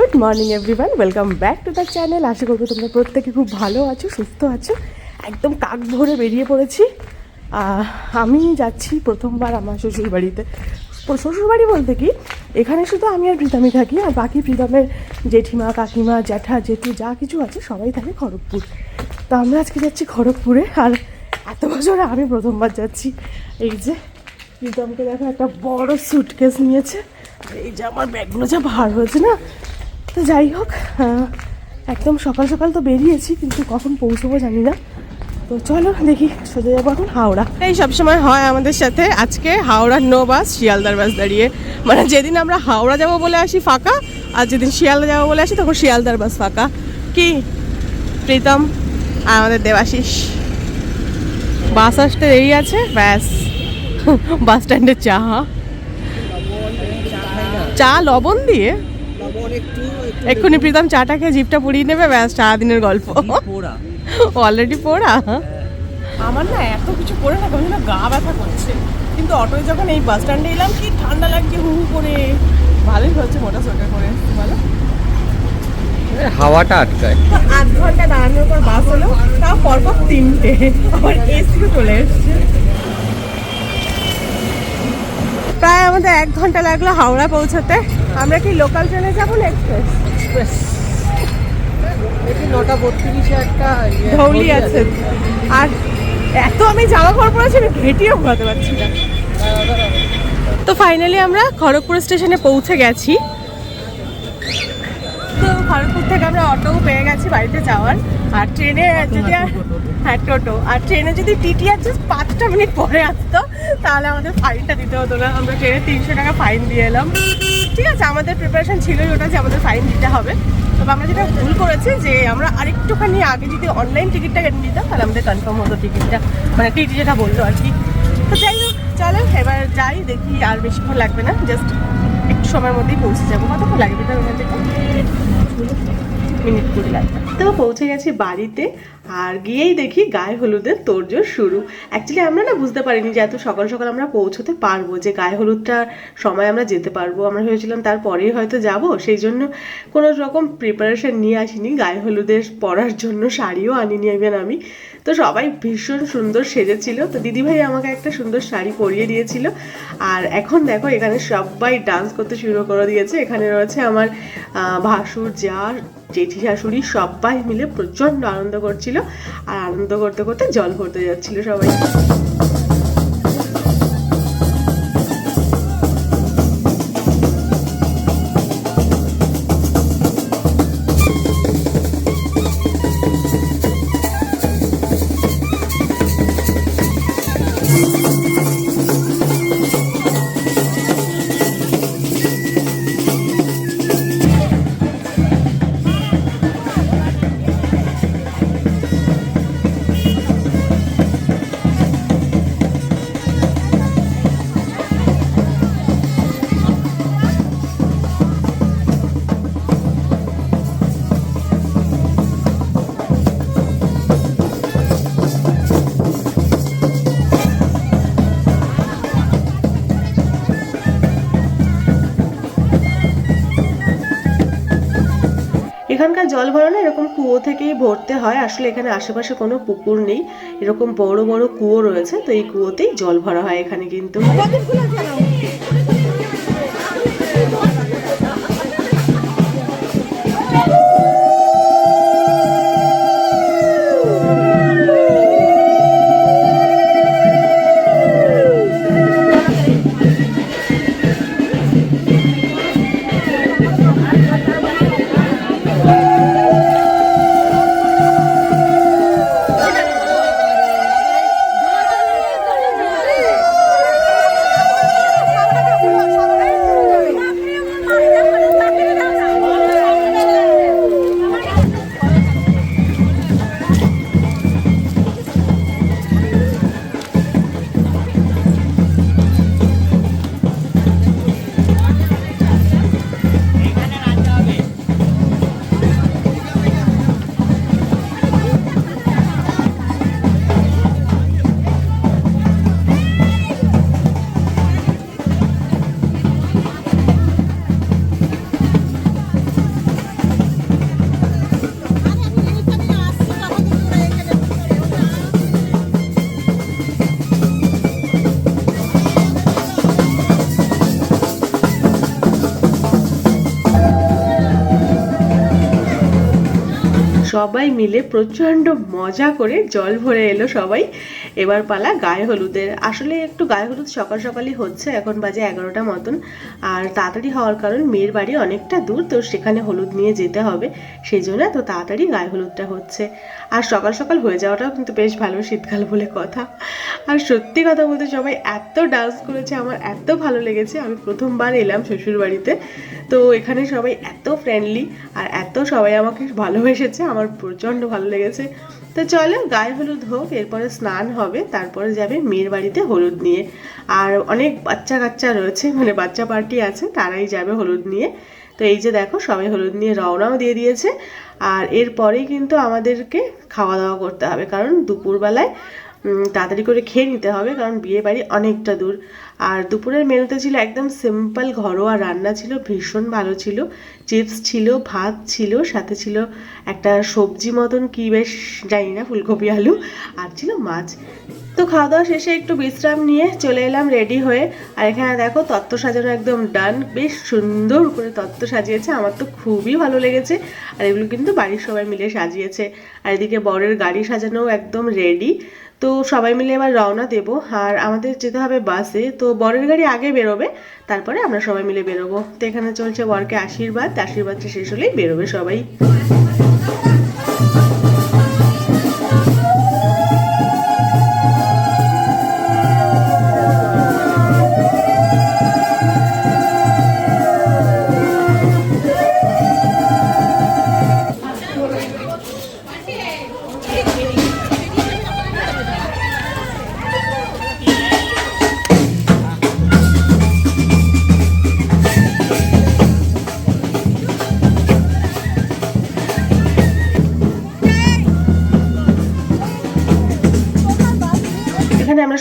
Good morning everyone, welcome back to the channel. আশা করব তোমরা প্রত্যেকে খুব ভালো আছো, সুস্থ আছো। একদম কাক ভরে বেরিয়ে পড়েছি। আমি যাচ্ছি প্রথমবার আমার শ্বশুরবাড়িতে। শ্বশুরবাড়ি বলতে কি, এখানে শুধু আমি আর প্রীতমই থাকি, আর বাকি প্রীতমের জেঠিমা, কাকিমা, জ্যাঠা, জেঠু, যা কিছু আছে সবাই থাকে খড়গপুর। তো আমরা আজকে যাচ্ছি খড়গপুরে, আর এত বছরে আমি প্রথমবার যাচ্ছি। এই যে, প্রীতমকে দেখো একটা বড় সুটকেস নিয়েছে। এই যে আমার ব্যাগগুলো যা ভার হয়েছে না তো যাই হোক একদম সকাল সকাল তো বেরিয়েছি, কিন্তু কখন পৌঁছবো জানি না। তো চলো দেখি, সোজা যাব এখন হাওড়া। এই সবসময় হয় আমাদের সাথে আজকে হাওড়ার নো বাস শিয়ালদার বাস দাঁড়িয়ে। মানে যেদিন আমরা হাওড়া যাব বলে আসি ফাঁকা, আর যেদিন শিয়ালদা যাব বলে আসি, তখন শিয়ালদার বাস ফাঁকা। কি? প্রীতম আর আমাদের দেবাশিস। বাস আসতে এই আছে? ব্যাস। বাস স্ট্যান্ডে চা। চা লবণ দিয়ে এক্ষুনি প্রীতম চাটা খেয়ে জিপটা পুড়িয়ে নেবে ব্যাস সারাদিনের গল্প। পোড়া। অলরেডি পড়া? আমার না এত কিছু পড়ে না কেমন গা ব্যথা করছে। কিন্তু অটোয় যখন এই বাস স্ট্যান্ডে এলাম কি ঠান্ডা লাগছে হু হু করে। ভালোই হচ্ছে মোটা সোটা করে বলো? হাওয়াটা আটকায়। আধ ঘণ্টা দাঁড়ানোর পর বাস হলো তাও পরপর তিনটে। আবার এসিও চলে এসছে। প্রায় আমাদের এক ঘণ্টা লাগল হাওড়া পৌঁছাতে। আমরা কি লোকাল ট্রেনে যাব না এক্সপ্রেস দেখি নটা বত্রিশে একটা ইয়ে ধৌলি আছে। আর এত আমি জামা কাপড় পরেছি আমি ঘেটিও ঘোরাতে পারছি না। তো ফাইনালি আমরা খড়গপুর স্টেশনে পৌঁছে গেছি। খড়গপুর থেকে আমরা অটো পেয়ে গেছি বাড়িতে যাওয়ার। আর ট্রেনে যদি আর হ্যাঁ টোটো। আর ট্রেনে যদি টিটি আর জাস্ট পাঁচটা মিনিট পরে আসতো তাহলে আমাদের ফাইনটা দিতে হতো না। আমরা ট্রেনে তিনশো টাকা ফাইন দিয়ে এলাম। ঠিক আছে আমাদের প্রিপারেশন ছিলই ওটা যে আমাদের ফাইন দিতে হবে। তবে আমরা যেটা ভুল করেছি যে আমরা আরেকটুখানি আগে যদি অনলাইন টিকিটটা কেটে নিতাম তাহলে আমাদের কনফার্ম হতো টিকিটটা মানে টিটি যেটা বলল আর কি। তো যাই হোক চলো এবার যাই দেখি আর বেশিক্ষণ লাগবে না। জাস্ট একটু সময়ের মধ্যেই পৌঁছে যাব। কতক্ষণ লাগবে ভিতরে ওখান থেকে Thank you. মিনিট কুড়ি লাগবে তো পৌঁছে গেছি বাড়িতে আর গিয়েই দেখি গায়ে হলুদের তোড়জোড় শুরু। অ্যাকচুয়ালি আমরা না বুঝতে পারিনি যে এত সকাল সকাল আমরা পৌঁছতে পারব, যে গায়ে হলুদটার সময় আমরা যেতে পারব। আমরা ভেবেছিলাম তারপরেই হয়তো যাব। সেই জন্য কোনো রকম প্রিপারেশন নিয়ে আসিনি। গায়ে হলুদের পরার জন্য শাড়িও আনিনি even আমি। তো সবাই ভীষণ সুন্দর সেজেছিল। তো দিদিভাই আমাকে একটা সুন্দর শাড়ি পরিয়ে দিয়েছিল। আর এখন দেখো এখানে সবাই ডান্স করতে শুরু করে দিয়েছে। এখানে রয়েছে আমার ভাসুর যা জেঠি শাশুড়ি সবাই মিলে প্রচণ্ড আনন্দ করছিল। আর আনন্দ করতে করতে জল ভরতে যাচ্ছিল সবাই। এখানকার জল ভরানো এরকম কুয়ো থেকেই ভরতে হয়। আসলে এখানে আশেপাশে কোনো পুকুর নেই। এরকম বড় বড় কুয়ো রয়েছে, তো এই কুয়োতেই জল ভরা হয় এখানে কিন্তু। সবাই মিলে প্রচণ্ড মজা করে জল ভরে এলো সবাই। এবার পালা গায়ে হলুদের। আসলে একটু গায়ে হলুদ সকাল সকালই হচ্ছে, এখন বাজে এগারোটা মতন। আর তাড়াতাড়ি হওয়ার কারণ মেয়ের বাড়ি অনেকটা দূর, তো সেখানে হলুদ নিয়ে যেতে হবে। সেই জন্য তো তাড়াতাড়ি গায়ে হলুদটা হচ্ছে। আর সকাল সকাল হয়ে যাওয়াটাও কিন্তু বেশ ভালো শীতকাল বলে কথা। আর সত্যি কথা বলতে সবাই এত ডান্স করেছে, আমার এত ভালো লেগেছে। আমি প্রথমবার এলাম শ্বশুর বাড়িতে তো এখানে সবাই এত ফ্রেন্ডলি আর এত সবাই আমাকে ভালোবেসেছে, আমার প্রচণ্ড ভালো লেগেছে। তো চলো গায়ে হলুদ হোক, এরপরে স্নান হবে, তারপরে যাবে মেয়ের বাড়িতে হলুদ নিয়ে। আর অনেক বাচ্চা কাচ্চা রয়েছে মানে বাচ্চা পার্টি আছে, তারাই যাবে হলুদ নিয়ে। তো এই যে দেখো, সবাই হলুদ নিয়ে রওনাও দিয়ে দিয়েছে। আর এরপরেই কিন্তু আমাদেরকে খাওয়া দাওয়া করতে হবে, কারণ দুপুরবেলায় তাড়াতাড়ি করে খেয়ে নিতে হবে, কারণ বিয়ে বাড়ি অনেকটা দূর। আর দুপুরের মেনুতে ছিল একদম সিম্পল ঘরোয়া রান্না ছিল, ভীষণ ভালো ছিল। চিপস ছিল, ভাত ছিল, সাথে ছিল একটা সবজি মতন কি বেশ, জানি না, ফুলকপি, আলু, আর ছিল মাছ। তো খাওয়া দাওয়া শেষে একটু বিশ্রাম নিয়ে চলে এলাম রেডি হয়ে। আর এখানে দেখো, তত্ত্ব সাজানো একদম ডান বেশ সুন্দর করে তত্ত্ব সাজিয়েছে, আমার তো খুবই ভালো লেগেছে। আর এগুলো কিন্তু বাড়ির সবাই মিলে সাজিয়েছে। আর এদিকে বরের গাড়ি সাজানোও একদম রেডি তো সবাই মিলে এবার রওনা দেব। আর আমাদের যেতে হবে বাসে। তো বরের গাড়ি আগে বেরোবে, তারপরে আমরা সবাই মিলে বেরোবো। তো এখানে চলছে বরকে আশীর্বাদ। আশীর্বাদটা শেষ হলেই বেরোবে সবাই।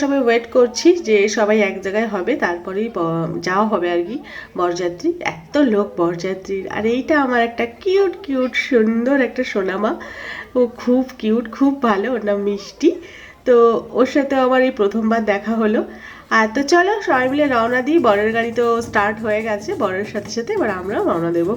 সবাই ওয়েট করছি যে সবাই এক জায়গায় হবে, তারপরেই যাওয়া হবে আর কি, বরযাত্রী। এত লোক বরযাত্রীর, আর এইটা আমার একটা কিউট কিউট সুন্দর একটা সোনামা। ও খুব কিউট খুব ভালো, ওর নাম মিষ্টি। তো ওর সাথে আমার এই প্রথমবার দেখা হলো। আর তো চলো, সবাই মিলে রওনা দিই, বরের গাড়ি তো স্টার্ট হয়ে গেছে, বরের সাথে সাথে এবার আমরাও রওনা দেবো।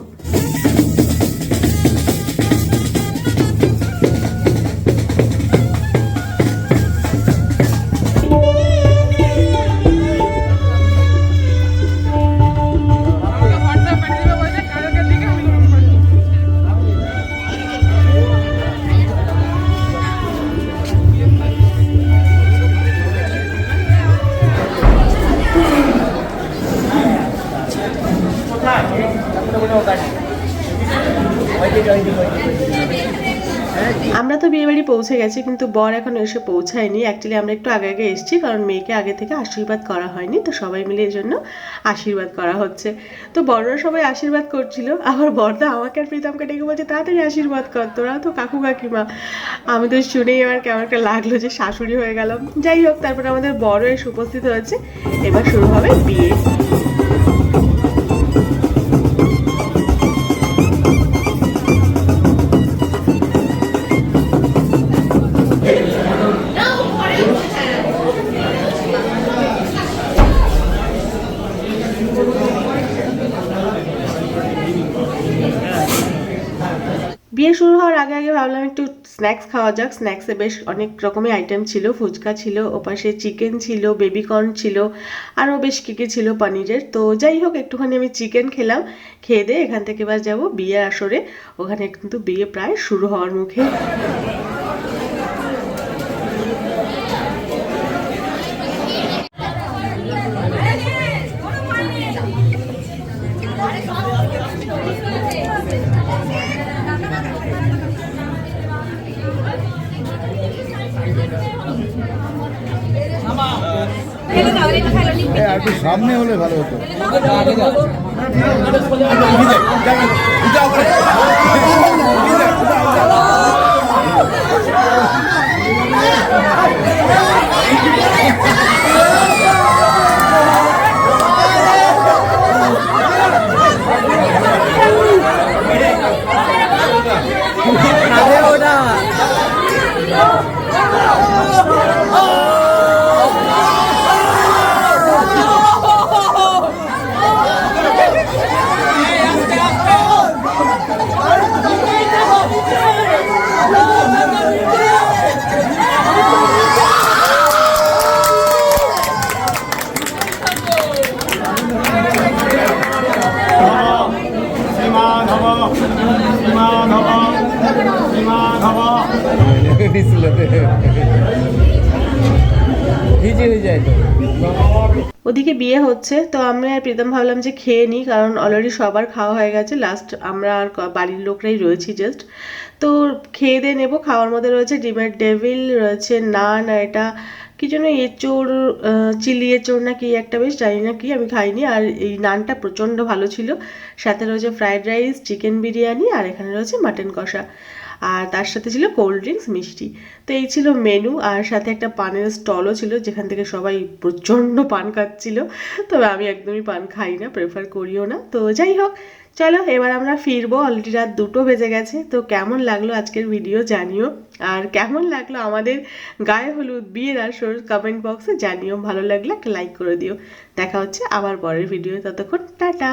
আমরা তো বিয়ে বাড়ি পৌঁছে গেছি, কিন্তু বর এখন এসে পৌঁছায়নি। অ্যাকচুয়ালি আমরা একটু আগে আগে এসেছি, কারণ মেয়েকে আগে থেকে আশীর্বাদ করা হয়নি, তো সবাই মিলে এই জন্য আশীর্বাদ করা হচ্ছে। তো বড়রা সবাই আশীর্বাদ করছিল, আবার বড়দা আমাকে আর প্রীতমকে ডেকে বলছে, তাড়াতাড়ি আশীর্বাদ কর, তোরা তো কাকু কাকিমা। আমি তো শুনেই আমার কেমন একটা লাগল যে শাশুড়ি হয়ে গেলাম। যাই হোক, তারপর আমাদের বড় এসে উপস্থিত হয়েছে। এবার শুরু হবে বিয়ে। বিয়ে শুরু হওয়ার আগে আগে ভাবলাম একটু স্ন্যাক্স খাওয়া যাক। স্ন্যাক্সে বেশ অনেক রকমের আইটেম ছিল। ফুচকা ছিল, ওপাশে চিকেন ছিল বেবিকর্ন ছিল আরও বেশ কী কী ছিল পনিরের। তো যাই হোক, একটুখানি আমি চিকেন খেলাম। খেয়ে দিয়ে এখান থেকে এবার যাব বিয়ে আসরে। ওখানে কিন্তু বিয়ে প্রায় শুরু হওয়ার মুখে। সামনে হলে ভালো হতো Yeah. ওদিকে বিয়ে হচ্ছে, তো আমরা আর প্রীতম ভাবলাম যে খেয়ে নিই, কারণ অলরেডি সবার খাওয়া হয়ে গেছে। লাস্ট আমরা আর বাড়ির লোকরাই রয়েছি জাস্ট তো খেয়ে দিয়ে নেব, খাওয়ার মধ্যে রয়েছে ডিমের ডেভিল রয়েছে নান, আর এটা কি যেন এঁচোড় চিলি এঁচোড় না কি একটা বেশ, জানি না কি, আমি খাইনি। আর এই নানটা প্রচণ্ড ভালো ছিল। সাথে রয়েছে ফ্রাইড রাইস চিকেন বিরিয়ানি, আর এখানে রয়েছে মাটন কষা। আর তার সাথে ছিল কোল্ড ড্রিঙ্কস মিষ্টি। তো এই ছিল মেনু আর সাথে একটা পানের স্টলও ছিল, যেখান থেকে সবাই প্রচণ্ড পান খাচ্ছিল। তবে আমি একদমই পান খাই না প্রেফার করিও না। তো যাই হোক, চলো এবার আমরা ফিরবো অলরেডি রাত দুটো বেজে গেছে। তো কেমন লাগল আজকের ভিডিও জানিও। আর কেমন লাগল আমাদের গায়ে হলুদ, বিয়ের আসর কমেন্ট বক্সে জানিও। ভালো লাগলে একটা লাইক করে দিও। দেখা হচ্ছে আবার পরের ভিডিও ততক্ষণ, টাটা!